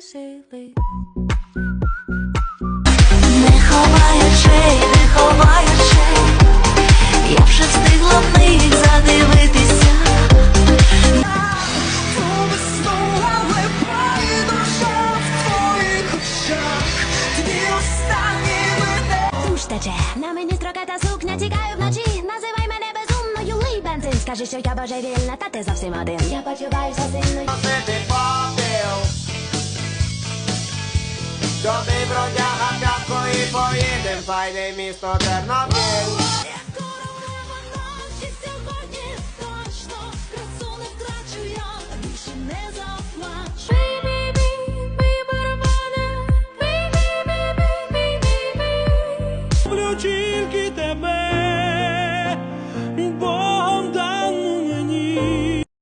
сили. Не ховай очей, не ховай очей, я вже встигла в них задивитися. На мені строката сукня, тікаю вночі, називай мене безумною, лий бензин, скажи, що я божевільна, та ти зовсім один. Я почуваюся сильною. бродяга п'ятко і поїдем, файне місто Тернопіль. Люблю тільки тебе.